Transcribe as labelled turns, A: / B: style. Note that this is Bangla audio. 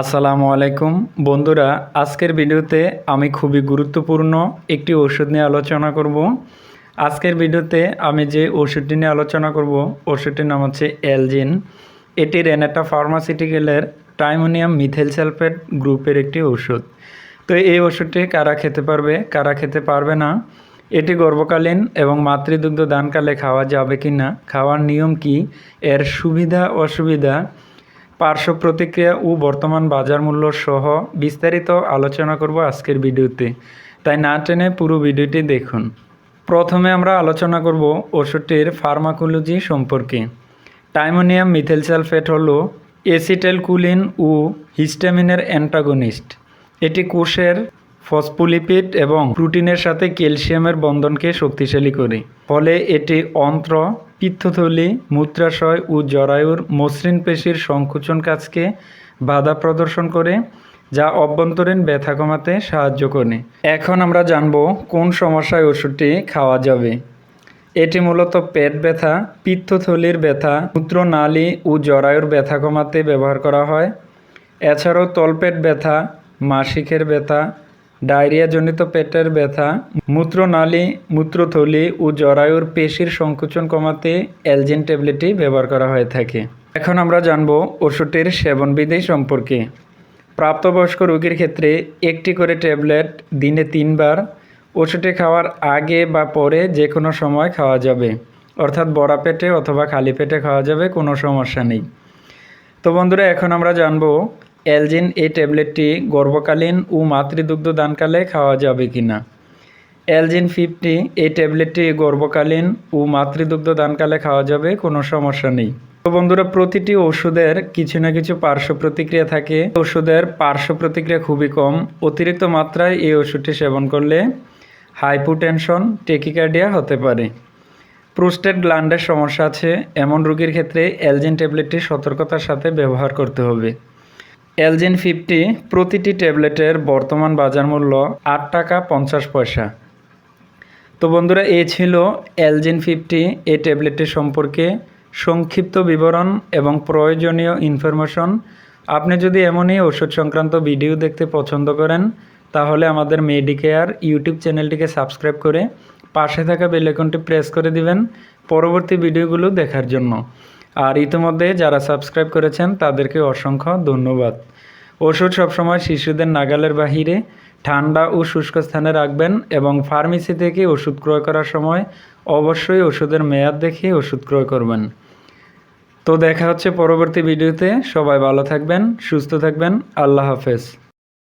A: আসসালামু আলাইকুম। বন্ধুরা, আজকের ভিডিওতে আমি খুবই গুরুত্বপূর্ণ একটি ওষুধ নিয়ে আলোচনা করব। আজকের ভিডিওতে আমি যে ওষুধটি নিয়ে আলোচনা করব ওষুধটির নাম হচ্ছে এলজিন এটি রেনেটা ফার্মাসিউটিক্যালের টাইমোনিয়াম মিথেল সালফেট গ্রুপের একটি ওষুধ তো এই ওষুধটি কারা খেতে পারবে, কারা খেতে পারবে না, এটি গর্ভকালীন এবং মাতৃদুগ্ধ দানকালে খাওয়া যাবে কি না খাওয়ার নিয়ম কি, এর সুবিধা, অসুবিধা পার্শ্ব প্রতিক্রিয়া ও বর্তমান বাজার মূল্য সহ বিস্তারিত আলোচনা করব আজকের ভিডিওতে। তাই না টেনে পুরো ভিডিওটি দেখুন। প্রথমে আমরা আলোচনা করব ওষুধটির ফার্মাকোলজি সম্পর্কে। টাইমোনিয়াম মিথেল সালফেট হল এসিটেলকুলিন ও হিস্টামিনের অ্যান্টাগনিস্ট। এটি কোষের ফসফোলিপিড এবং প্রোটিনের সাথে ক্যালসিয়ামের বন্ধনকে শক্তিশালী করে। ফলে এটি অন্ত্র পিত্তথলি, মূত্রাশয় ও জরায়ুর মসৃণ পেশির সংকুচন কাজকে বাধা প্রদর্শন করে, যা অভ্যন্তরীণ ব্যথা কমাতে সাহায্য করে। এখন আমরা জানব কোন সমস্যায় ওষুধটি খাওয়া যাবে। এটি মূলত পেট ব্যথা, পিত্তথলির ব্যথা, মূত্রনালী ও জরায়ুর ব্যথা কমাতে ব্যবহার করা হয়। এছাড়াও তলপেট ব্যথা, মাসিকের ব্যথা ডায়রিয়াজনিত পেটের ব্যথা, মূত্রনালী, মূত্রথলি ও জরায়ুর পেশির সংকুচন কমাতে এলজিন ট্যাবলেটটি ব্যবহার করা হয়ে থাকে। এখন আমরা জানব ওষুধটির সেবনবিধি সম্পর্কে। প্রাপ্তবয়স্ক রোগীর ক্ষেত্রে একটি করে ট্যাবলেট দিনে তিনবার, ওষুধে খাওয়ার আগে বা পরে যে কোনো সময় খাওয়া যাবে। অর্থাৎ বড়া পেটে অথবা খালি পেটে খাওয়া যাবে, কোনো সমস্যা নেই। তো বন্ধুরা, এখন আমরা জানব এলজিন এই ট্যাবলেটটি গর্ভকালীন ও মাতৃদুগ্ধ দানকালে খাওয়া যাবে কি না অ্যালজিন ফিফটি, এই ট্যাবলেটটি গর্ভকালীন ও মাতৃদুগ্ধ দানকালে খাওয়া যাবে, কোনো সমস্যা নেই। তো বন্ধুরা, প্রতিটি ওষুধের কিছু না কিছু পার্শ্ব প্রতিক্রিয়া থাকে। ওষুধের পার্শ্ব প্রতিক্রিয়া খুবই কম। অতিরিক্ত মাত্রায় এই ওষুধটি সেবন করলে হাইপোটেনশন টেকিকার্ডিয়া হতে পারে। প্রোস্টেট গ্ল্যান্ডের সমস্যা আছে। এমন রোগীর ক্ষেত্রে অ্যালজিন ট্যাবলেটটি সতর্কতার সাথে ব্যবহার করতে হবে। এলজিন ফিফটি প্রতিটি ট্যাবলেটের বর্তমান বাজার মূল্য আট টাকা পঞ্চাশ পয়সা। তো বন্ধুরা, এই ছিল এলজিন ফিফটি এই ট্যাবলেটটি সম্পর্কে সংক্ষিপ্ত বিবরণ এবং প্রয়োজনীয় ইনফরমেশন। আপনি যদি এমনই ওষুধ সংক্রান্ত ভিডিও দেখতে পছন্দ করেন, তাহলে আমাদের মেডিকেয়ার ইউটিউব চ্যানেলটিকে সাবস্ক্রাইব করে পাশে থাকা বেলেকনটি প্রেস করে দিবেন পরবর্তী ভিডিওগুলো দেখার জন্য। আর ইতিমধ্যে যারা সাবস্ক্রাইব করেছেন, তাদেরকে অসংখ্য ধন্যবাদ। ওষুধ সবসময় শিশুদের নাগালের বাহিরে ঠান্ডা ও শুষ্ক স্থানে রাখবেন এবং ফার্মেসি থেকে ওষুধ ক্রয় করার সময় অবশ্যই ওষুধের মেয়াদ দেখে ওষুধ ক্রয় করবেন। তো দেখা হচ্ছে পরবর্তী ভিডিওতে। সবাই ভালো থাকবেন, সুস্থ থাকবেন। আল্লাহ হাফেজ।